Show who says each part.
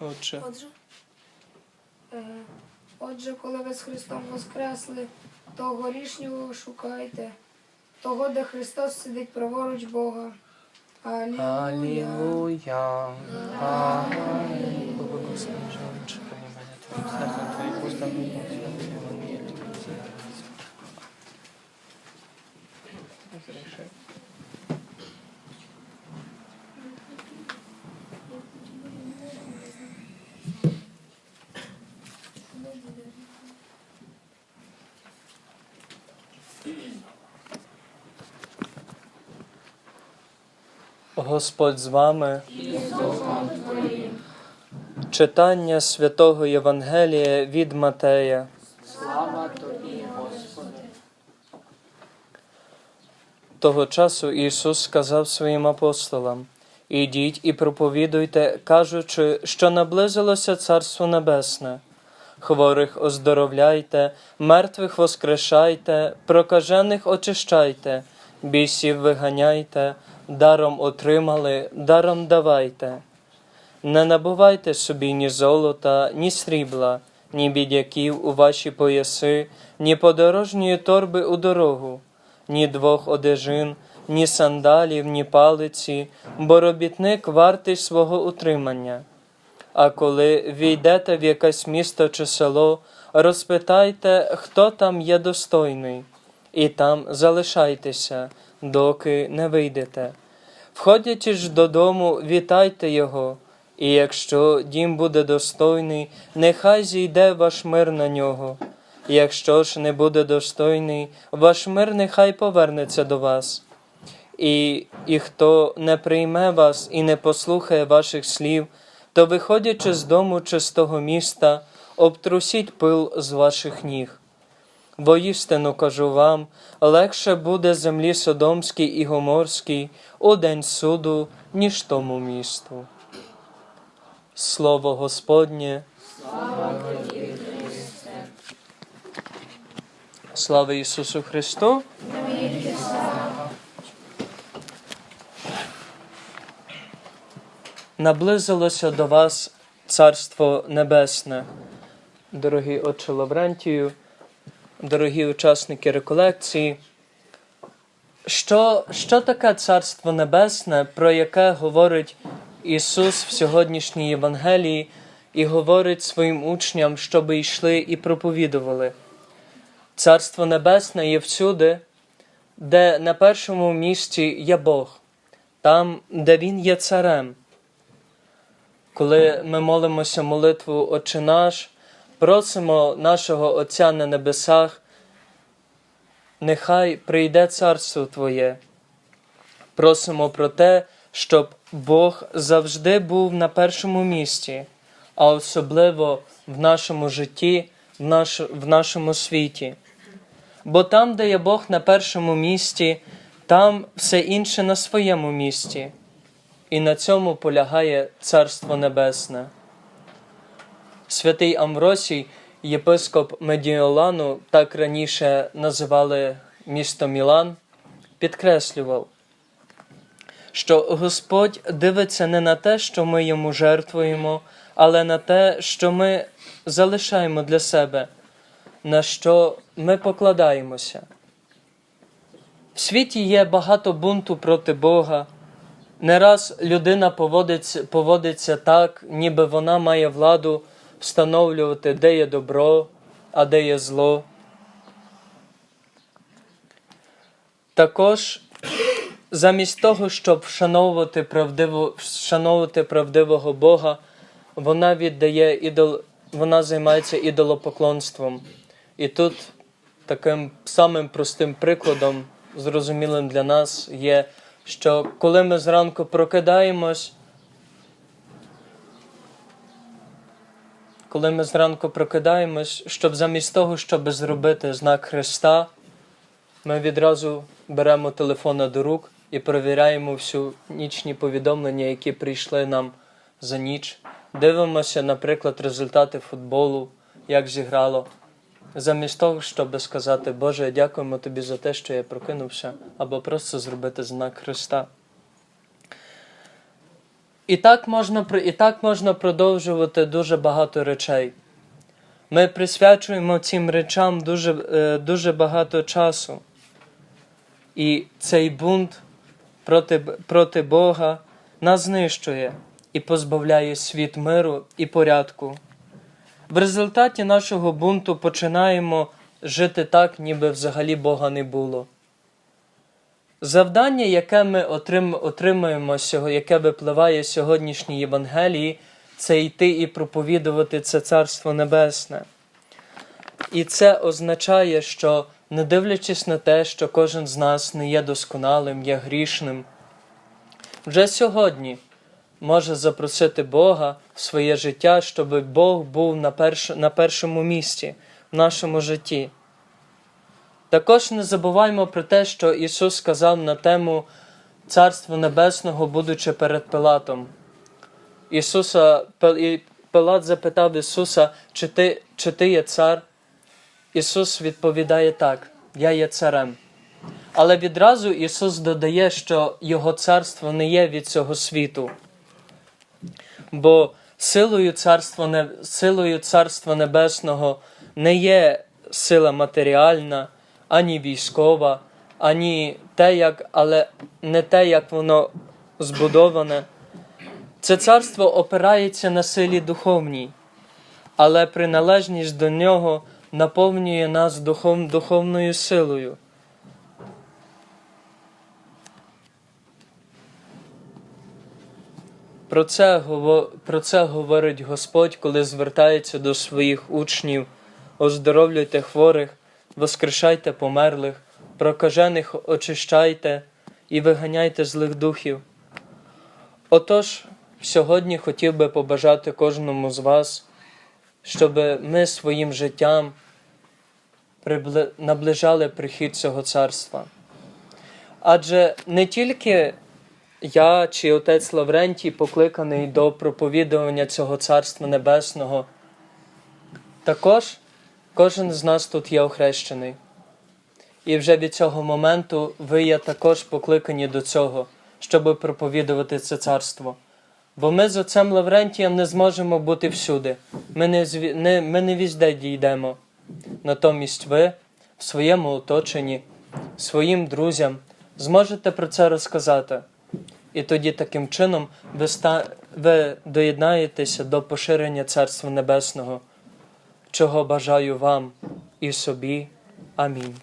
Speaker 1: Отче.
Speaker 2: Отже, е, отже, коли ви з Христом воскресли, то горішнього шукайте, того, де Христос сидить праворуч Бога. Алілуя.
Speaker 1: Алілуя. Алілуя. Господь з вами. Читання святого Євангелія від Матея. Того часу Ісус сказав своїм апостолам: Ідіть і проповідуйте, кажучи, що наблизилося Царство Небесне. Хворих оздоровляйте, мертвих воскрешайте, прокажених очищайте, бісів виганяйте, даром отримали, даром давайте. Не набувайте собі ні золота, ні срібла, ні бідяків у ваші пояси, ні подорожньої торби у дорогу, ні двох одежин, ні сандалів, ні палиці, бо робітник вартий свого утримання. А коли війдете в якесь місто чи село, розпитайте, хто там є достойний, і там залишайтеся, доки не вийдете. Входячи ж додому, вітайте його, і якщо дім буде достойний, нехай зійде ваш мир на нього. Якщо ж не буде достойний, ваш мир нехай повернеться до вас. І, і хто не прийме вас і не послухає ваших слів, то, виходячи з дому чи з того міста, обтрусіть пил з ваших ніг. Воістину кажу вам, легше буде землі Содомській і Гоморській у день суду, ніж тому місту. Слово Господнє. Слава Ісусу Христу! Наблизилося до вас Царство Небесне, дорогі отче Лаврентію, дорогі учасники реколекції. Що, що таке Царство Небесне, про яке говорить Ісус в сьогоднішній Євангелії і говорить своїм учням, щоби йшли і проповідували? Царство Небесне є всюди, де на першому місці є Бог, там, де Він є царем. Коли ми молимося молитву Отче наш, просимо нашого Отця на небесах, нехай прийде царство Твоє. Просимо про те, щоб Бог завжди був на першому місці, а особливо в нашому житті, в, наш, в нашому світі. Бо там, де є Бог на першому місці, там все інше на своєму місці. І на цьому полягає Царство Небесне. Святий Амвросій, єпископ Медіолану, так раніше називали місто Мілан, підкреслював, що Господь дивиться не на те, що ми йому жертвуємо, але на те, що ми залишаємо для себе, на що ми покладаємося. В світі є багато бунту проти Бога. Не раз людина поводиться, поводиться так, ніби вона має владу встановлювати, де є добро, а де є зло. Також замість того, щоб вшановувати, правдиво, вшановувати правдивого Бога, вона віддає ідол, вона займається ідолопоклонством. І тут таким самим простим прикладом, зрозумілим для нас, є що коли ми зранку прокидаємось, коли ми зранку прокидаємось, щоб замість того, щоб зробити знак Христа, ми відразу беремо телефона до рук і перевіряємо всю нічні повідомлення, які прийшли нам за ніч. Дивимося, наприклад, результати футболу, як зіграло. Замість того, щоб сказати, Боже, дякуємо тобі за те, що я прокинувся, або просто зробити знак Христа. І так можна, і так можна продовжувати дуже багато речей. Ми присвячуємо цим речам дуже, е, дуже багато часу. І цей бунт проти, проти Бога нас знищує і позбавляє світ миру і порядку. В результаті нашого бунту починаємо жити так, ніби взагалі Бога не було. Завдання, яке ми отрим, отримуємо, яке випливає з сьогоднішньої Євангелії, це йти і проповідувати це Царство Небесне. І це означає, що не дивлячись на те, що кожен з нас не є досконалим, є грішним, вже сьогодні може запросити Бога в своє життя, щоб Бог був на першому місці в нашому житті. Також не забуваймо про те, що Ісус сказав на тему Царства Небесного, будучи перед Пилатом. Ісуса, Пилат запитав Ісуса, чи ти, чи ти є цар? Ісус відповідає так, я є царем. Але відразу Ісус додає, що Його царство не є від цього світу. Бо силою царства, силою царства Небесного не є сила матеріальна, ані військова, ані те, як, але не те, як воно збудоване. Це царство опирається на силі духовній, але приналежність до нього наповнює нас духов, духовною силою. Про це, про це говорить Господь, коли звертається до своїх учнів: оздоровлюйте хворих, воскрешайте померлих, прокажених очищайте і виганяйте злих духів. Отож, сьогодні хотів би побажати кожному з вас, щоб ми своїм життям наближали прихід цього царства. Адже не тільки я чи отець Лаврентій покликаний до проповідування цього Царства Небесного. Також кожен з нас тут є охрещений. І вже від цього моменту ви є також покликані до цього, щоб проповідувати це царство. Бо ми з отцем Лаврентієм не зможемо бути всюди. Ми не, не, ми не візде дійдемо. Натомість ви в своєму оточенні, своїм друзям зможете про це розказати. І тоді таким чином ви, ста... ви доєднаєтеся до поширення Царства Небесного, чого бажаю вам і собі. Амінь.